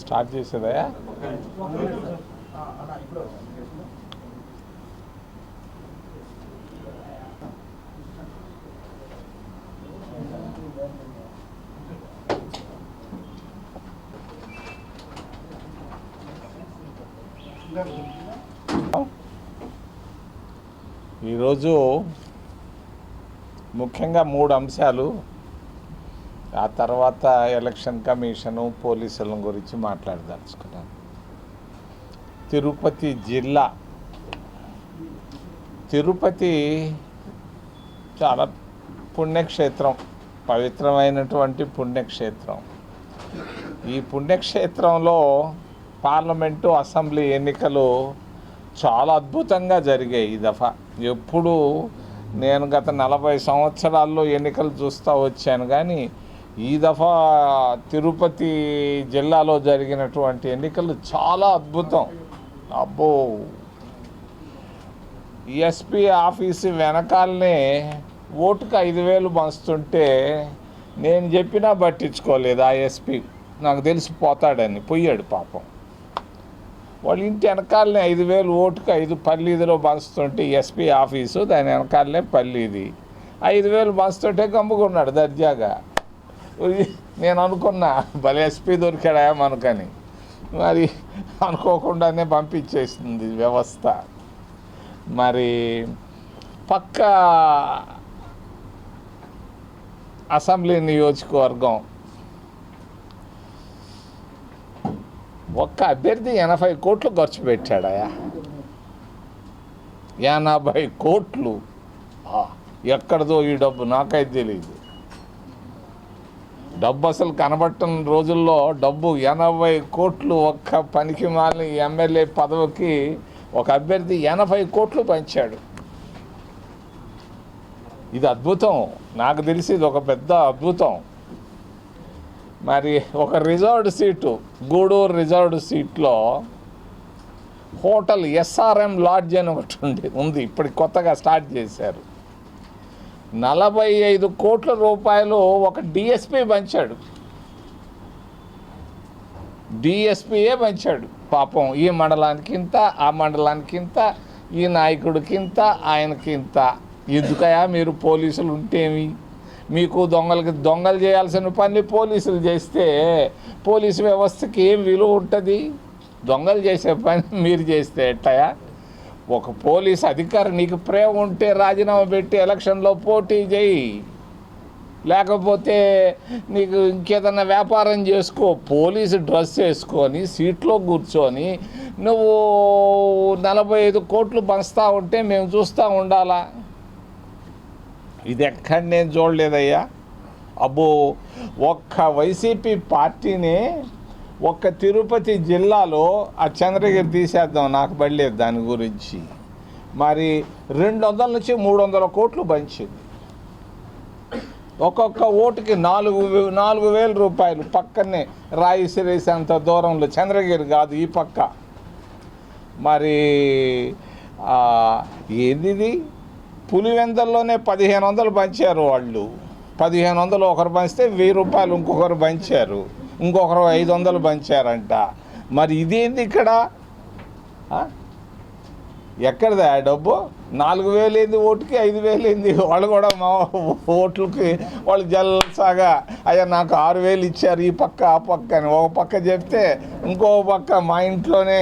Start చేసేదా? ఈరోజు ముఖ్యంగా మూడు అంశాలు ఆ తర్వాత ఎలక్షన్ కమిషను పోలీసుల గురించి మాట్లాడదలుచుకున్నాను. తిరుపతి జిల్లా తిరుపతి చాలా పుణ్యక్షేత్రం పవిత్రమైనటువంటి పుణ్యక్షేత్రం. ఈ పుణ్యక్షేత్రంలో పార్లమెంటు అసెంబ్లీ ఎన్నికలు చాలా అద్భుతంగా జరిగాయి ఈ దఫా. ఎప్పుడు నేను గత నలభై సంవత్సరాల్లో ఎన్నికలు చూస్తూ వచ్చాను కానీ ఈ దఫా తిరుపతి జిల్లాలో జరిగినటువంటి ఎన్నికలు చాలా అద్భుతం. అబ్బో! ఎస్పీ ఆఫీసు వెనకాలనే ఓటుకు ఐదు వేలు పంచుతుంటే నేను చెప్పినా పట్టించుకోలేదు ఆ ఎస్పీ. నాకు తెలిసిపోతాడని పోయాడు పాపం. వాళ్ళ ఇంటి వెనకాలనే ఐదు వేలు ఓటుకు ఐదు పల్లీదిలో పంచుతుంటే ఎస్పీ ఆఫీసు దాని వెనకాలనే పల్లీది. ఐదు వేలు పంచుతుంటే గమ్ముకున్నాడు దర్జాగా. నేను అనుకున్నా భలే ఎస్పీ దొరికాడా మనకని. మరి అనుకోకుండానే పంపించేసింది వ్యవస్థ. మరి పక్క అసెంబ్లీ నియోజకవర్గం ఒక్క అభ్యర్థి ఎనభై కోట్లు ఖర్చు పెట్టాడయా? ఎనభై కోట్లు? ఎక్కడదో ఈ డబ్బు నాకైతే తెలియదు డబ్బు అసలు కనబట్టని రోజుల్లో డబ్బు ఎనభై కోట్లు ఒక్క పనికి మాలిన ఎమ్మెల్యే పదవికి ఒక అభ్యర్థి ఎనభై కోట్లు పంచాడు. ఇది అద్భుతం. నాకు తెలిసి ఇది ఒక పెద్ద అద్భుతం. మరి ఒక రిజర్వ్డ్ సీటు గూడూరు రిజర్వ్డ్ సీట్లో హోటల్ ఎస్ఆర్ఎం లాడ్జ్ అని ఒకటి ఉంది ఉంది. ఇప్పుడు కొత్తగా స్టార్ట్ చేశారు. నలభై ఐదు కోట్ల రూపాయలు ఒక డిఎస్పీ పంచాడు. డిఎస్పీయే పంచాడు. పాపం ఈ మండలానికి ఇంత ఆ మండలానికి ఇంత ఈ నాయకుడికి ఇంత ఆయనకి ఇంత. ఎందుకయా మీరు పోలీసులు ఉంటేమి? మీకు దొంగలకి దొంగలు చేయాల్సిన పని పోలీసులు చేస్తే పోలీసు వ్యవస్థకి ఏం విలువ ఉంటుంది? దొంగలు చేసే పని మీరు చేస్తే ఎట్టయా ఒక పోలీస్ అధికారి నీకు ప్రేమ ఉంటే రాజీనామా పెట్టి ఎలక్షన్లో పోటీ చేయి. లేకపోతే నీకు ఇంకేదన్నా వ్యాపారం చేసుకో పోలీసు డ్రెస్ వేసుకొని సీట్లో కూర్చొని నువ్వు నలభై ఐదు కోట్లు పంచుతూ ఉంటే మేము చూస్తూ ఉండాలా? ఇది ఎక్కడ నేను చూడలేదయ్యా. అబ్బో ఒక్క వైసీపీ పార్టీనే ఒక్క తిరుపతి జిల్లాలో ఆ చంద్రగిరి తీసేద్దాం నాకు పడలేదు దాని గురించి. మరి రెండు వందల నుంచి మూడు వందల కోట్లు పంచింది. ఒక్కొక్క ఓటుకి నాలుగు నాలుగు వేల రూపాయలు పక్కనే రాయి అంత దూరంలో చంద్రగిరి కాదు ఈ పక్క. మరి ఏది పులివెందల్లోనే పదిహేను వందలు పంచారు వాళ్ళు. పదిహేను వందలు ఒకరు పంచితే వెయ్యి రూపాయలు ఇంకొకరు పంచారు. ఇంకొకరు ఐదు వందలు పంచారంట. మరి ఇదేంది ఇక్కడ? ఎక్కడిదా ఎక్కడిది ఆ డబ్బు? నాలుగు వేలు ఓటుకి ఐదు వేలైంది? వాళ్ళు కూడా మా ఓట్లకి వాళ్ళు జల్సాగా అయ్యా నాకు ఆరు వేలు ఇచ్చారు ఈ పక్క ఆ పక్క అని ఒక పక్క చెప్తే ఇంకో పక్క మా ఇంట్లోనే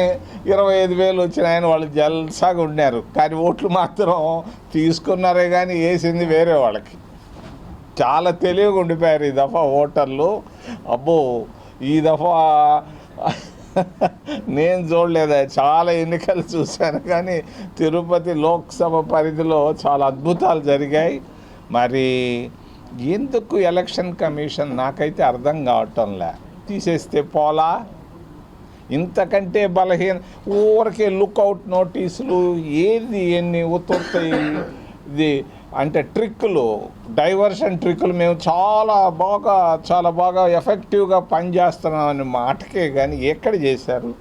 ఇరవై ఐదు వేలు వచ్చినాయని వాళ్ళు జల్సాగా ఉన్నారు కానీ ఓట్లు మాత్రం తీసుకున్నారే కానీ వేసింది వేరే వాళ్ళకి. చాలా తెలివిగా ఉండిపోయారు ఈ దఫా ఓటర్లు. అబ్బో ఈ దఫా నేను చూడలేదు. చాలా ఎన్నికలు చూశాను కానీ తిరుపతి లోక్సభ పరిధిలో చాలా అద్భుతాలు జరిగాయి. మరి ఎందుకు ఎలక్షన్ కమిషన్ నాకైతే అర్థం కావటంలే. తీసేస్తే పోలా? ఇంతకంటే బలహీన ఊరికే లుక్అవుట్ నోటీసులు ఏది ఎన్ని ఉత్తుతాయి ఇది అంటే ట్రిక్కులు డైవర్షన్ ట్రిక్కులు మేము చాలా బాగా చాలా బాగా ఎఫెక్టివ్గా పనిచేస్తున్నామని మాటకే కానీ ఎక్కడ చేశారు?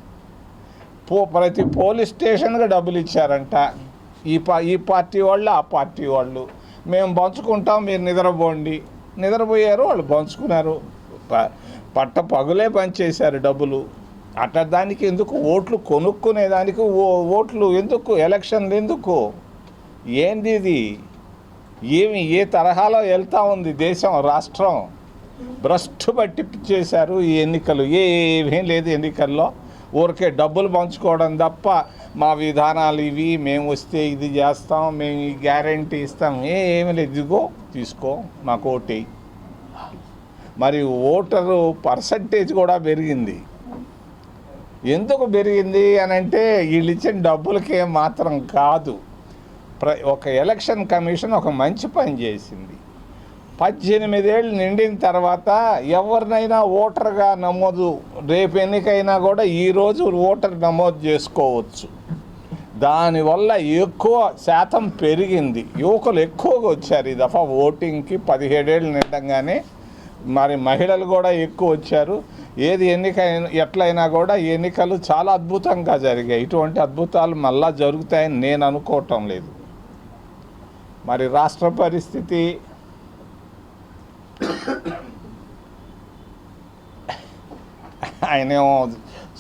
పో ప్రతి పోలీస్ స్టేషన్గా డబ్బులు ఇచ్చారంట. ఈ పా ఈ పార్టీ వాళ్ళు ఆ పార్టీ వాళ్ళు. మేము పంచుకుంటాం మీరు నిద్రపోండి. నిద్రపోయారు వాళ్ళు పంచుకున్నారు. ప- పట్ట పగులే పనిచేశారు డబ్బులు. అట్ట దానికి ఎందుకు ఓట్లు కొనుక్కునే దానికి ఓ- ఓట్లు ఎందుకు ఎలక్షన్లు ఎందుకు? ఏంది ఇది? ఏమి ఏ తరహాలో వెళ్తా ఉంది దేశం రాష్ట్రం? భ్రష్టు పట్టి చేశారు ఈ ఎన్నికలు. ఏమీ లేదు ఎన్నికల్లో. ఊరికే డబ్బులు పంచుకోవడం తప్ప మా విధానాలు ఇవి మేము వస్తే ఇది చేస్తాం మేము ఈ గ్యారంటీ ఇస్తాం. ఏమీ లేదు. ఇదిగో తీసుకో మాకు ఓటే. మరి ఓటరు పర్సంటేజ్ కూడా పెరిగింది. ఎందుకు పెరిగింది అని అంటే వీళ్ళు ఇచ్చిన డబ్బులకే మాత్రం కాదు. ప్ర ఒక ఎలక్షన్ కమిషన్ ఒక మంచి పని చేసింది. పద్దెనిమిదేళ్ళు నిండిన తర్వాత ఎవరినైనా ఓటర్గా నమోదు రేపు ఎన్నికైనా కూడా ఈరోజు ఓటర్ నమోదు చేసుకోవచ్చు. దానివల్ల ఎక్కువ శాతం పెరిగింది. యువకులు ఎక్కువగా వచ్చారు ఈ దఫా ఓటింగ్కి. పదిహేడేళ్ళు నిండంగానే మరి మహిళలు కూడా ఎక్కువ వచ్చారు. ఏది ఎన్నిక ఎట్లయినా కూడా ఎన్నికలు చాలా అద్భుతంగా జరిగాయి. ఇటువంటి అద్భుతాలు మళ్ళా జరుగుతాయని నేను అనుకోవటం లేదు. మరి రాష్ట్ర పరిస్థితి ఆయనేమో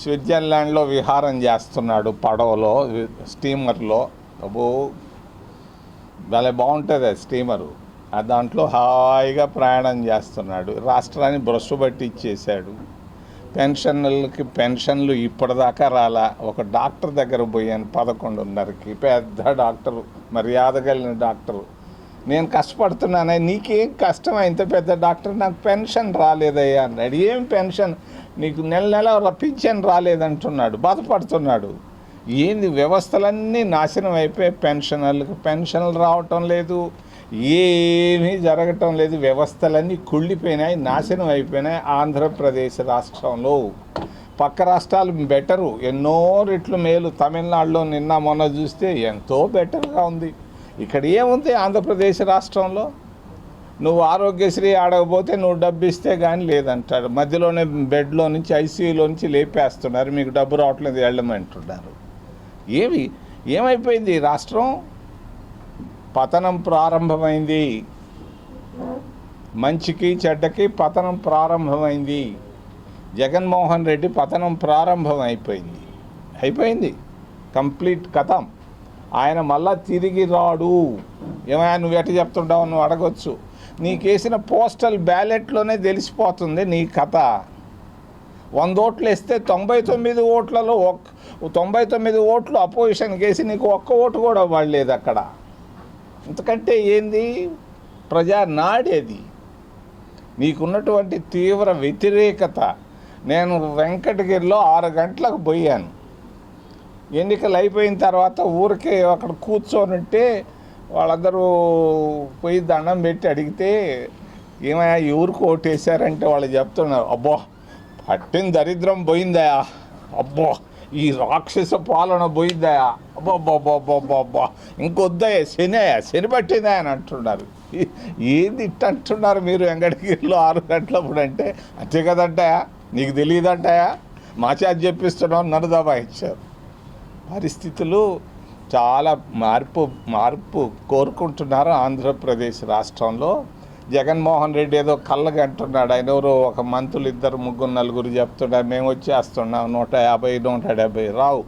స్విట్జర్లాండ్లో విహారం చేస్తున్నాడు పడవలో స్టీమర్లో. అబ్బో భలే బాగుంటుంది అది స్టీమరు. ఆ దాంట్లో హాయిగా ప్రయాణం చేస్తున్నాడు. రాష్ట్రాన్ని బ్రష్ పట్టి ఇచ్చేశాడు పెన్షన్లకి పెన్షన్లు ఇప్పటిదాకా రాలా. ఒక డాక్టర్ దగ్గర పోయాను పదకొండున్నరకి. పెద్ద డాక్టరు మర్యాద కలిగిన డాక్టరు. నేను కష్టపడుతున్నానే నీకేం కష్టం? ఇంత పెద్ద డాక్టర్ నాకు పెన్షన్ రాలేదయ్యా అన్నాడు. ఏం పెన్షన్? నీకు నెల నెల పింఛన్ రాలేదంటున్నాడు బాధపడుతున్నాడు. ఏంది? వ్యవస్థలన్నీ నాశనం అయిపోయి పెన్షనర్లకు పెన్షన్లు రావటం లేదు. ఏమీ జరగటం లేదు. వ్యవస్థలన్నీ కుళ్ళిపోయినాయి నాశనం అయిపోయినాయి ఆంధ్రప్రదేశ్ రాష్ట్రంలో. పక్క రాష్ట్రాలు బెటరు. ఎన్నో రెట్లు మేలు. తమిళనాడులో నిన్న మొన్న చూస్తే ఎంతో బెటర్గా ఉంది. ఇక్కడ ఏముంది ఆంధ్రప్రదేశ్ రాష్ట్రంలో? నువ్వు ఆరోగ్యశ్రీ ఆడకపోతే నువ్వు డబ్బు ఇస్తే కానీ లేదంటాడు మధ్యలోనే బెడ్లో నుంచి ఐసీయూలో నుంచి లేపేస్తున్నారు. మీకు డబ్బు రావట్లేదు వెళ్ళమంటున్నారు. ఏమి? ఏమైపోయింది రాష్ట్రం? పతనం ప్రారంభమైంది. మంచికి చెడ్డకి పతనం ప్రారంభమైంది. జగన్మోహన్ రెడ్డి పతనం ప్రారంభం అయిపోయింది. అయిపోయింది కంప్లీట్ కథం. ఆయన మళ్ళా తిరిగి రాడు. ఏమైనా నువ్వు ఎట్ట చెప్తుంటావు? నువ్వు అడగొచ్చు. నీకేసిన పోస్టల్ బ్యాలెట్లోనే తెలిసిపోతుంది నీ కథ. వంద ఓట్లు వేస్తే తొంభై తొమ్మిది ఓట్లలో ఒక్ తొంభై తొమ్మిది ఓట్లు అపోజిషన్కి వేసి నీకు ఒక్క ఓటు కూడా పడలేదు అక్కడ. ఎందుకంటే ఏంది? ప్రజా నాడేది. నీకున్నటువంటి తీవ్ర వ్యతిరేకత. నేను వెంకటగిరిలో ఆరు గంటలకు పోయాను. ఎన్నికలు అయిపోయిన తర్వాత ఊరికే అక్కడ కూర్చొని ఉంటే వాళ్ళందరూ పోయి దండం పెట్టి అడిగితే ఏమయ్యా ఎవరికి ఓటేశారంటే వాళ్ళు చెప్తున్నారు. అబ్బో పట్టిన దరిద్రం పోయిందా అబ్బో ఈ రాక్షస పాలన పోయిందయా అబ్బా ఇంకొద్దయ్యా శనియా శని పట్టిందా అని అంటున్నారు. ఈ- ఏంది ఇట్ట అంటున్నారు మీరు వెంకటగిరిలో ఆరు గంటలప్పుడు అంటే? అంతే కదంటాయా నీకు తెలియదంటాయా మా చెప్పిస్తున్నాం చెప్పిస్తున్నావు నన్ను దబాయించారు. పరిస్థితులు చాలా మార్పు మార్పు కోరుకుంటున్నారు ఆంధ్రప్రదేశ్ రాష్ట్రంలో. జగన్మోహన్ రెడ్డి ఏదో కళ్ళకి అంటున్నాడు ఆయన ఎవరో ఒక మంత్రులు ఇద్దరు ముగ్గురు నలుగురు చెప్తున్నారు. మేము వచ్చేస్తున్నాం నూట యాభై నూట డెబ్బై. రావు.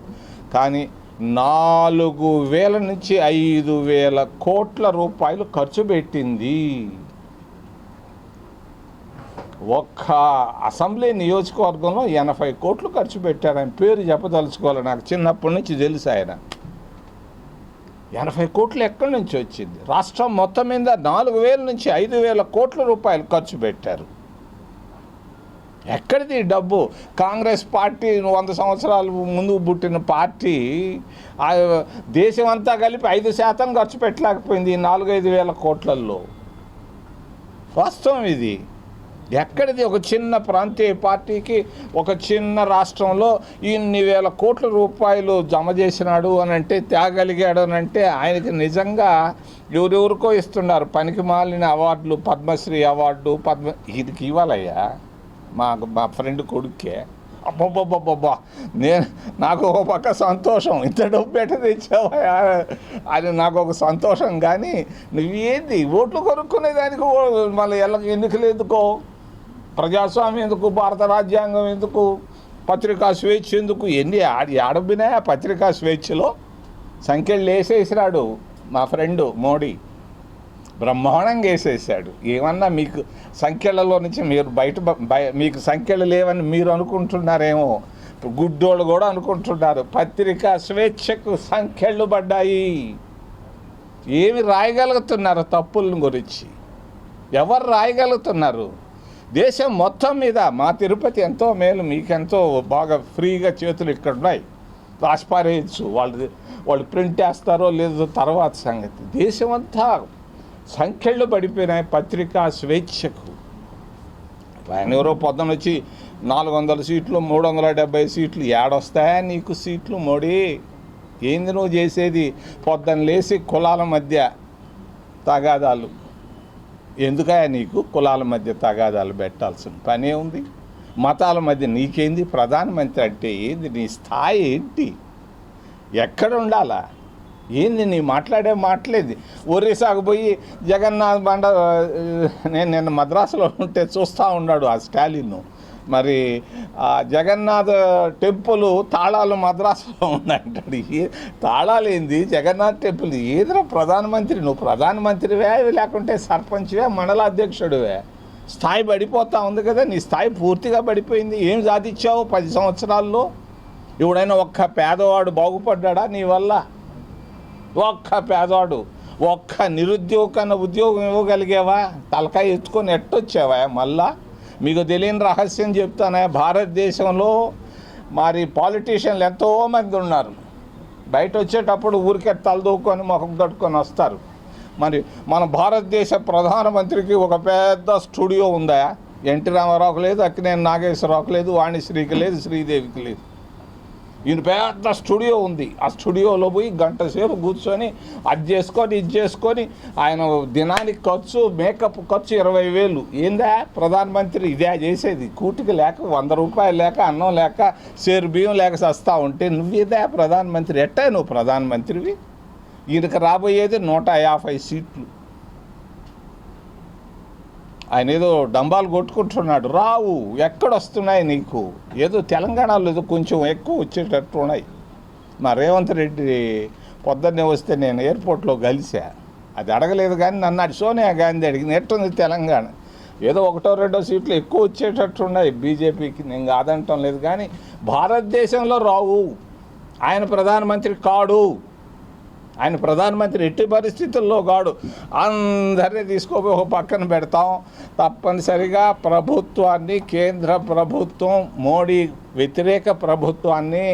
కానీ నాలుగు వేల నుంచి ఐదు వేల కోట్ల రూపాయలు ఖర్చు పెట్టింది. ఒక్క అసెంబ్లీ నియోజకవర్గంలో ఎనభై కోట్లు ఖర్చు పెట్టారు ఆయన పేరు చెప్పదలుచుకోవాలి. నాకు చిన్నప్పటి నుంచి తెలుసు ఆయన. ఎనభై కోట్లు ఎక్కడి నుంచి వచ్చింది? రాష్ట్రం మొత్తం మీద నాలుగు వేల నుంచి ఐదు వేల కోట్ల రూపాయలు ఖర్చు పెట్టారు. ఎక్కడిది డబ్బు? కాంగ్రెస్ పార్టీ వంద సంవత్సరాలు ముందు పుట్టిన పార్టీ ఆ దేశం అంతా కలిపి ఐదు శాతం ఖర్చు పెట్టలేకపోయింది ఈ నాలుగైదు వేల కోట్లల్లో. వాస్తవం ఇది. ఎక్కడిది? ఒక చిన్న ప్రాంతీయ పార్టీకి ఒక చిన్న రాష్ట్రంలో ఇన్ని వేల కోట్ల రూపాయలు జమ చేసినాడు అని అంటే తేగలిగాడు అని అంటే ఆయనకి నిజంగా ఎవరెవరికో ఇస్తున్నారు. పనికి మాలిన అవార్డులు పద్మశ్రీ అవార్డు పద్మ ఇది ఇవ్వాలయ్యా. మా మా ఫ్రెండ్ కొడుకే అబ్బబ్బబ్బబ్బా నేను నాకు ఒక పక్క సంతోషం. ఇంత డబ్బు ఎట్ట తెచ్చావా? అది నాకు ఒక సంతోషం. కానీ నువ్వేంది? ఓట్లు కొనుక్కునే దానికి మళ్ళీ ఎలా ఎందుకు లేదుకో ప్రజాస్వామ్యం ఎందుకు? భారత రాజ్యాంగం ఎందుకు? పత్రికా స్వేచ్ఛ ఎందుకు? ఎన్ని ఆడి ఆడబినా పత్రికా స్వేచ్ఛలో? సంఖ్యలు వేసేసినాడు మా ఫ్రెండు మోడీ. బ్రహ్మాండంగా వేసేసాడు. ఏమన్నా మీకు సంఖ్యలలో నుంచి మీరు బయట బయ- మీకు సంఖ్యలు లేవని మీరు అనుకుంటున్నారేమో? గుడ్డోళ్ళు కూడా అనుకుంటున్నారు. పత్రికా స్వేచ్ఛకు సంఖ్యలు పడ్డాయి. ఏమి రాయగలుగుతున్నారు తప్పులను గురించి? ఎవరు రాయగలుగుతున్నారు? దేశం మొత్తం మీద మా తిరుపతి ఎంతో మేలు మీకెంతో బాగా ఫ్రీగా చేతులు ఇక్కడ ఉన్నాయి రాసిపారేయచ్చు వాళ్ళు వాళ్ళు ప్రింట్ వేస్తారో లేదో తర్వాత సంగతి. దేశం అంతా సంఖ్యలు పడిపోయినాయి పత్రికా స్వేచ్ఛకు. ఆయన ఎవరో పొద్దున వచ్చి నాలుగు వందల సీట్లు మూడు వందల డెబ్బై సీట్లు ఏడొస్తాయా నీకు సీట్లు మోడీ? ఏంది నువ్వు చేసేది? పొద్దున్న లేచి కులాల మధ్య తగాదాలు. ఎందుకయా నీకు? కులాల మధ్య తగాదాలు పెట్టాల్సిన పనే ఉంది మతాల మధ్య నీకేంది? ప్రధానమంత్రి అంటే ఏంది? నీ స్థాయి ఏంటి? ఎక్కడ ఉండాలా? ఏంది నీ మాట్లాడే మాట్లేదు? ఒరిస్సాకు పోయి జగన్నాథ్ బండ నేను నిన్న మద్రాసులో ఉంటే చూస్తూ ఉన్నాడు ఆ స్టాలిన్ మరి జగన్నాథ్ టెంపుల్ తాళాలు మద్రాసులో ఉన్నాయంటాడు. ఏ తాళాలు ఏంది జగన్నాథ్ టెంపుల్ ఏదో ప్రధానమంత్రి నువ్వు ప్రధానమంత్రివే లేకుంటే సర్పంచ్వే మండల అధ్యక్షుడివే. స్థాయి పడిపోతా ఉంది కదా నీ స్థాయి పూర్తిగా పడిపోయింది ఏం సాధించావు పది సంవత్సరాల్లో? ఎవడైనా ఒక్క పేదవాడు బాగుపడ్డా నీ వల్ల? ఒక్క పేదవాడు ఒక్క నిరుద్యోగ ఉద్యోగం ఇవ్వగలిగేవా? తలకాయ ఎత్తుకొని ఎట్టొచ్చావా? మళ్ళా మీకు తెలియని రహస్యం చెప్తానే భారతదేశంలో మరి పాలిటీషియన్లు ఎంతోమంది ఉన్నారు. బయట వచ్చేటప్పుడు ఊరికే తలదూకొని ముఖం కట్టుకొని వస్తారు. మరి మన భారతదేశ ప్రధానమంత్రికి ఒక పెద్ద స్టూడియో ఉందా? ఎన్టీ రామారావుకు లేదు అక్కినేని నాగేశ్వరరావుకు లేదు వాణిశ్రీకి లేదు శ్రీదేవికి లేదు. ఈయన పెద్ద స్టూడియో ఉంది. ఆ స్టూడియోలో పోయి గంట సేపు కూర్చొని అది చేసుకొని ఇది చేసుకొని ఆయన దినానికి ఖర్చు మేకప్ ఖర్చు ఇరవై వేలు. ఏందా? ప్రధానమంత్రి ఇదే చేసేది. కూటికి లేక వంద రూపాయలు లేక అన్నం లేక సేరు బియ్యం లేక సస్తా ఉంటే నువ్వేదా ప్రధానమంత్రి. ఎట్టా నువ్వు ప్రధానమంత్రివి? ఈయనకి రాబోయేది నూట యాభై సీట్లు. ఆయన ఏదో డంబాలు కొట్టుకుంటున్నాడు. రావు ఎక్కడ వస్తున్నాయి నీకు? ఏదో తెలంగాణలో ఏదో కొంచెం ఎక్కువ వచ్చేటట్టు ఉన్నాయి. మా రేవంత్ రెడ్డి పొద్దున్నే వస్తే నేను ఎయిర్పోర్ట్లో కలిసా అది అడగలేదు కానీ నన్ను అడి సోనియా గాంధీ అడిగింది ఎట్టుంది తెలంగాణ? ఏదో ఒకటో రెండో సీట్లు ఎక్కువ వచ్చేటట్టు ఉన్నాయి బీజేపీకి. నేను కాదంటం లేదు కానీ భారతదేశంలో రావు ఆయన ప్రధానమంత్రి కాడు. ఆయన ప్రధానమంత్రి ఎట్టి పరిస్థితుల్లో కాడు అందరినీ తీసుకోపోయి ఒక పక్కన పెడతాం. తప్పనిసరిగా ప్రభుత్వాన్ని కేంద్ర ప్రభుత్వం మోడీ వ్యతిరేక ప్రభుత్వాన్ని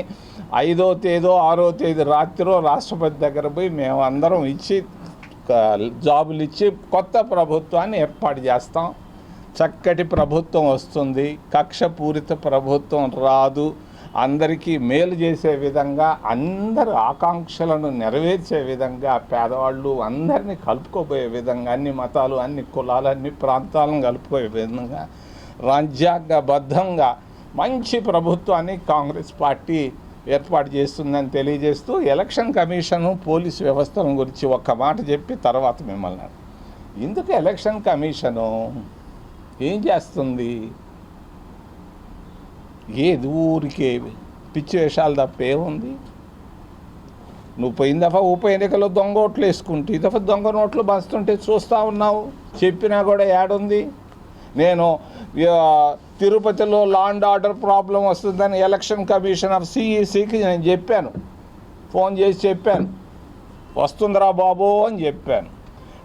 ఐదో తేదో ఆరో తేదీ రాత్రిలో రాష్ట్రపతి దగ్గర పోయి మేమందరం ఇచ్చి జాబులు ఇచ్చి కొత్త ప్రభుత్వాన్ని ఏర్పాటు చేస్తాం. చక్కటి ప్రభుత్వం వస్తుంది. కక్షపూరిత ప్రభుత్వం రాదు. అందరికీ మేలు చేసే విధంగా అందరి ఆకాంక్షలను నెరవేర్చే విధంగా పేదవాళ్ళు అందరినీ కలుపుకోబోయే విధంగా అన్ని మతాలు అన్ని కులాలు అన్ని ప్రాంతాలను కలుపుకోయే విధంగా రాజ్యాంగబద్ధంగా మంచి ప్రభుత్వాన్ని కాంగ్రెస్ పార్టీ ఏర్పాటు చేస్తుందని తెలియజేస్తూ ఎలక్షన్ కమిషను పోలీసు వ్యవస్థల గురించి ఒక్క మాట చెప్పి తర్వాత మిమ్మల్ని ఎందుకు ఎలక్షన్ కమిషను? ఏం చేస్తుంది? ఏది ఊరికే పిచ్చి వేషాలు తప్ప ఏముంది నువ్వు పోయిన దఫా ఉప ఎన్నికలో దొంగ ఓట్లు వేసుకుంటే ఈ దఫా దొంగ నోట్లు బస్తుంటే చూస్తూ ఉన్నావు. చెప్పినా కూడా ఏడుంది. నేను తిరుపతిలో లా అండ్ ఆర్డర్ ప్రాబ్లం వస్తుందని ఎలక్షన్ కమిషన్ ఆఫ్ సిఈసికి నేను చెప్పాను. ఫోన్ చేసి చెప్పాను. వస్తుందిరా బాబు అని చెప్పాను.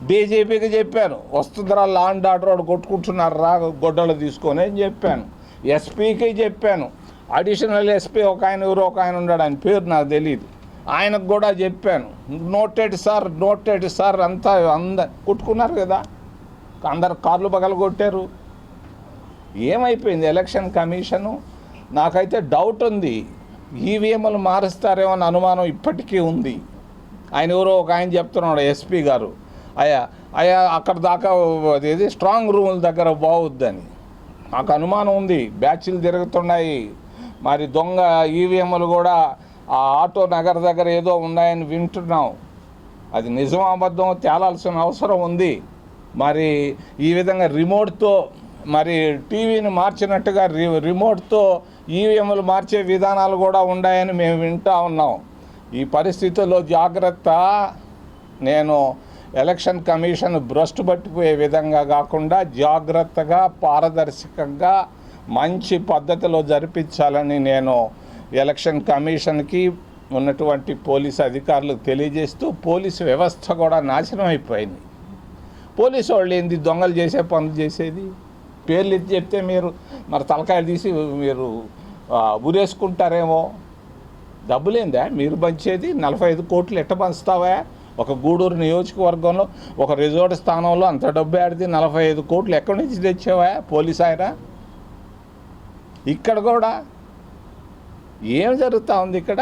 డీజీపీకి చెప్పాను. వస్తుందిరా లా అండ్ ఆర్డర్ వాడు కొట్టుకుంటున్నారు రా గొడ్డలు తీసుకొని అని చెప్పాను. ఎస్పీకి చెప్పాను. అడిషనల్ ఎస్పీ ఒక ఆయన ఎవరో ఒక ఆయన ఉన్నాడు. ఆయన పేరు నాకు తెలియదు ఆయనకు కూడా చెప్పాను. నోటెడ్ సార్ నోటెడ్ సార్ అంతా అంద కొట్టుకున్నారు కదా. అందరు కార్లు పగల కొట్టారు ఏమైపోయింది ఎలక్షన్ కమిషను? నాకైతే డౌట్ ఉంది. ఈవీఎంలు మారుస్తారేమో అని అనుమానం ఇప్పటికీ ఉంది. ఆయన ఎవరో ఒక ఆయన చెప్తున్నాడు ఎస్పీ గారు. అయ్యా అయ్యా అక్కడ దాకా అది స్ట్రాంగ్ రూముల దగ్గర బాగుద్దని నాకు అనుమానం ఉంది. బ్యాచ్లు తిరుగుతున్నాయి. మరి దొంగ ఈవీఎంలు కూడా ఆ ఆటో నగర్ దగ్గర ఏదో ఉన్నాయని వింటున్నాం. అది నిజం అబద్ధం తేలాల్సిన అవసరం ఉంది. మరి ఈ విధంగా రిమోట్తో మరి టీవీని మార్చినట్టుగా రి రిమోట్తో ఈవీఎంలు మార్చే విధానాలు కూడా ఉన్నాయని మేము వింటా ఉన్నాం. ఈ పరిస్థితుల్లో జాగ్రత్త. నేను ఎలక్షన్ కమిషన్ భ్రష్టు పట్టిపోయే విధంగా కాకుండా జాగ్రత్తగా పారదర్శకంగా మంచి పద్ధతిలో జరిపించాలని నేను ఎలక్షన్ కమిషన్కి ఉన్నటువంటి పోలీసు అధికారులకు తెలియజేస్తూ పోలీసు వ్యవస్థ కూడా నాశనం అయిపోయింది. పోలీసు వాళ్ళు ఏంది దొంగలు చేసే పనులు చేసేది? పేర్లు ఎత్తి చెప్తే మీరు మరి తలకాయలు తీసి మీరు ఊరేసుకుంటారేమో? ఉరేసుకుంటారేమో డబ్బులేందా? మీరు పంచేది నలభై ఐదు కోట్లు ఎట్ట పంచుతావా ఒక గూడూరు నియోజకవర్గంలో ఒక రిజోర్ట్ స్థానంలో అంత డబ్బు ఆడితే నలభై ఐదు కోట్లు ఎక్కడి నుంచి తెచ్చావా పోలీస్ ఆయన? ఇక్కడ కూడా ఏం జరుగుతూ ఉంది ఇక్కడ?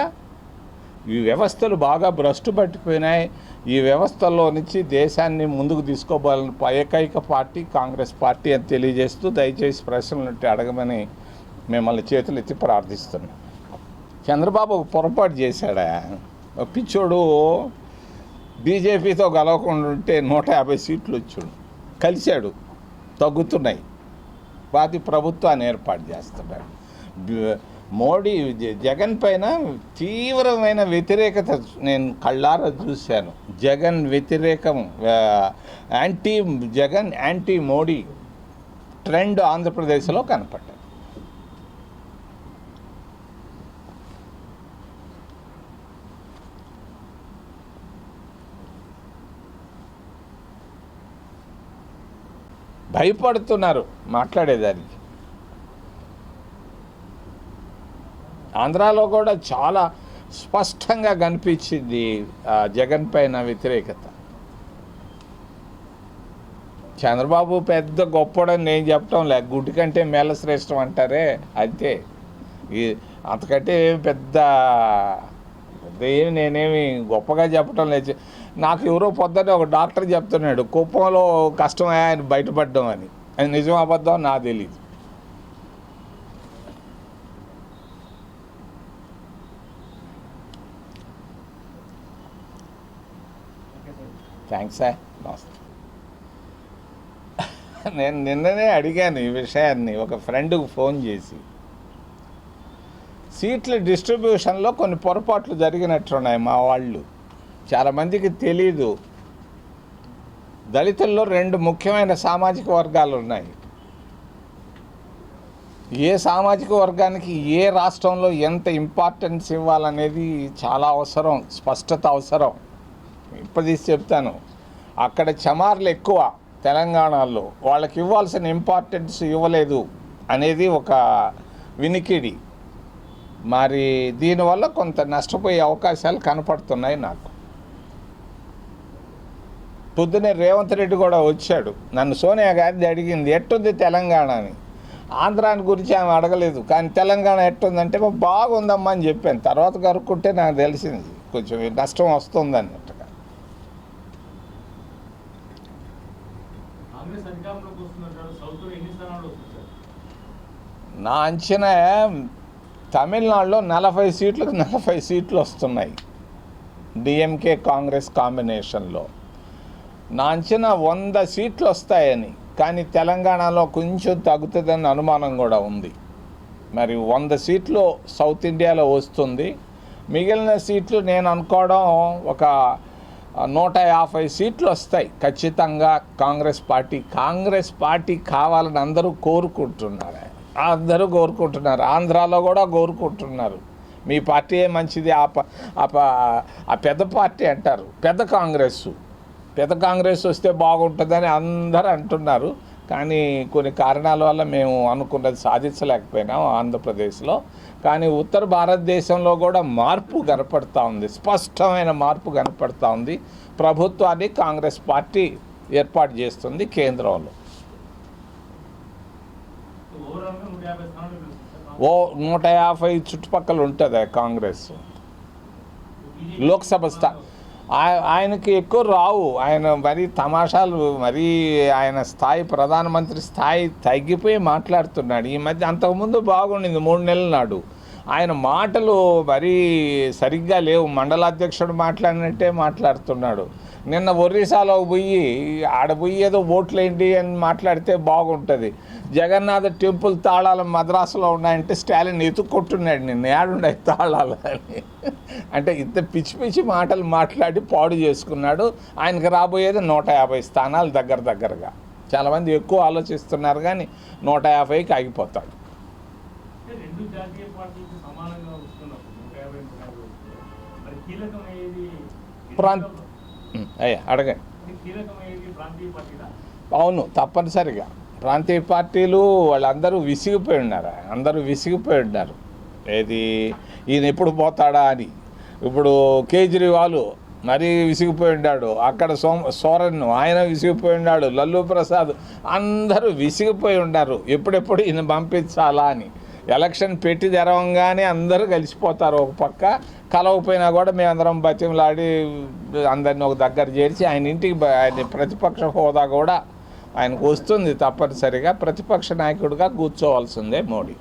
ఈ వ్యవస్థలు బాగా భ్రష్టు పట్టిపోయినాయి. ఈ వ్యవస్థల్లో నుంచి దేశాన్ని ముందుకు తీసుకోవాలని ఏకైక పార్టీ కాంగ్రెస్ పార్టీ అని తెలియజేస్తూ దయచేసి ప్రశ్నలు అడగమని మిమ్మల్ని చేతులు ఎత్తి ప్రార్థిస్తున్నాం. చంద్రబాబు పొరపాటు చేశాడా? పిచ్చోడు బీజేపీతో గెలవకుండా ఉంటే నూట యాభై సీట్లు వచ్చాడు. కలిశాడు. తగ్గుతున్నాయి. వాటి ప్రభుత్వాన్ని ఏర్పాటు చేస్తున్నాడు. మోడీ జ- జగన్ పైన తీవ్రమైన వ్యతిరేకత నేను కళ్ళారా చూశాను. జగన్ వ్యతిరేకం anti Jagan anti Modi trend ఆంధ్రప్రదేశ్లో కనపడ్డాయి. భయపడుతున్నారు మాట్లాడేదానికి. ఆంధ్రాలో కూడా చాలా స్పష్టంగా కనిపించింది జగన్ పైన వ్యతిరేకత. చంద్రబాబు పెద్ద గొప్పడని నేను చెప్పటం లే గుడ్డి కంటే మేల శ్రేష్టం అంటారే అంతే. ఈ అంతకంటే పెద్ద పెద్ద ఏమి నేనేమి గొప్పగా చెప్పటం లేదు. నాకు ఎవరో పొద్దున్నే ఒక డాక్టర్ చెప్తున్నాడు కుప్పంలో కష్టమే ఆయన బయటపడడం అని. అది నిజం అబద్ధం నాకు తెలియదు థ్యాంక్స్ సార్ నమస్తే నేను నిన్ననే అడిగాను ఈ విషయాన్ని ఒక ఫ్రెండ్కు ఫోన్ చేసి. సీట్ల డిస్ట్రిబ్యూషన్లో కొన్ని పొరపాట్లు జరిగినట్టున్నాయి మా వాళ్ళు. చాలామందికి తెలీదు. దళితుల్లో రెండు ముఖ్యమైన సామాజిక వర్గాలు ఉన్నాయి. ఏ సామాజిక వర్గానికి ఏ రాష్ట్రంలో ఎంత ఇంపార్టెన్స్ ఇవ్వాలనేది చాలా అవసరం స్పష్టత అవసరం. ఇప్పుడు చెప్తాను. అక్కడ చమార్లు ఎక్కువ తెలంగాణలో. వాళ్ళకి ఇవ్వాల్సిన ఇంపార్టెన్స్ ఇవ్వలేదు అనేది ఒక వినికిడి. మరి దీనివల్ల కొంత నష్టపోయే అవకాశాలు కనపడుతున్నాయి నాకు. పొద్దునే రేవంత్ రెడ్డి కూడా వచ్చాడు. నన్ను సోనియా గాంధీ అడిగింది ఎట్టుంది తెలంగాణ అని ఆంధ్రాని గురించి ఆమె అడగలేదు కానీ తెలంగాణ ఎట్టుందంటే "మా బాగుందమ్మా అని చెప్పాను. తర్వాత కనుక్కుంటే నాకు తెలిసింది కొంచెం నష్టం వస్తుంది అన్నట్టుగా. నా అంచనా తమిళనాడులో నలభై సీట్లకు నలభై సీట్లు వస్తున్నాయి. డిఎంకే కాంగ్రెస్ కాంబినేషన్లో. నా అంచనా వంద సీట్లు వస్తాయని కానీ తెలంగాణలో కొంచెం తగ్గుతుందని అనుమానం కూడా ఉంది. మరి వంద సీట్లు సౌత్ ఇండియాలో వస్తుంది. మిగిలిన సీట్లు నేను అనుకోవడం ఒక నూట యాభై సీట్లు వస్తాయి. ఖచ్చితంగా కాంగ్రెస్ పార్టీ కాంగ్రెస్ పార్టీ కావాలని అందరూ కోరుకుంటున్నారు. అందరూ కోరుకుంటున్నారు. ఆంధ్రాలో కూడా కోరుకుంటున్నారు. మీ పార్టీయే మంచిది? ఆ ప- ఆ ఆ పెద్ద పార్టీ అంటారు. పెద్ద కాంగ్రెస్ పెద్ద కాంగ్రెస్ వస్తే బాగుంటుందని అందరూ అంటున్నారు. కానీ కొన్ని కారణాల వల్ల మేము అనుకున్నది సాధించలేకపోయినాం ఆంధ్రప్రదేశ్లో. కానీ ఉత్తర భారతదేశంలో కూడా మార్పు కనపడతా ఉంది. స్పష్టమైన మార్పు కనపడతా ఉంది. ప్రభుత్వాన్ని కాంగ్రెస్ పార్టీ ఏర్పాటు చేస్తుంది కేంద్రంలో. ఓ నూట యాభై చుట్టుపక్కల ఉంటుంది కాంగ్రెస్. లోక్సభ స్థా ఆయనకి ఎక్కువ రావు. ఆయన మరీ తమాషాలు మరీ ఆయన స్థాయి ప్రధానమంత్రి స్థాయి తగ్గిపోయి మాట్లాడుతున్నాడు. ఈ మధ్య అంతకుముందు బాగుండింది మూడు నెలల నాడు. ఆయన మాటలు మరీ సరిగ్గా లేవు. మండలాధ్యక్షుడు మాట్లాడినట్టే మాట్లాడుతున్నాడు. నిన్న ఒరిస్సాలో పోయి ఆడ పోయి ఏదో ఓట్లేంటి అని మాట్లాడితే బాగుంటుంది. జగన్నాథ టెంపుల్ తాళాలు మద్రాసులో ఉన్నాయంటే స్టాలిన్ ఎత్తుక్కొట్టున్నాడు నేను ఏడున్నాయి తాళాలు అని. అంటే ఇంత పిచ్చి పిచ్చి మాటలు మాట్లాడి పాడు చేసుకున్నాడు. ఆయనకు రాబోయేది నూట యాభై స్థానాలు దగ్గర దగ్గరగా. చాలామంది ఎక్కువ ఆలోచిస్తున్నారు కానీ నూట యాభైకి ఆగిపోతాడు. ప్రాంత అయ్యా అడగండి. అవును తప్పనిసరిగా. ప్రాంతీయ పార్టీలు వాళ్ళందరూ విసిగిపోయి ఉన్నారు. అందరూ విసిగిపోయి ఉన్నారు. ఏది? ఈయన ఎప్పుడు పోతాడా అని. ఇప్పుడు కేజ్రీవాల్ మరీ విసిగిపోయి ఉన్నాడు. అక్కడ సోమ సోరన్ ఆయన విసిగిపోయి ఉన్నాడు. లల్లు ప్రసాద్ అందరూ విసిగిపోయి ఉన్నారు. ఎప్పుడెప్పుడు ఈయన పంపించాలా అని. ఎలక్షన్ పెట్టి తెరవంగానే అందరూ కలిసిపోతారు ఒక పక్క. కలవకపోయినా కూడా మేమందరం బతిమలాడి అందరిని ఒక దగ్గర చేర్చి ఆయన ఇంటికి ఆయన ప్రతిపక్ష హోదా కూడా ఆయనకు వస్తుంది తప్పనిసరిగా. ప్రతిపక్ష నాయకుడిగా కూర్చోవాల్సిందే మోడీ.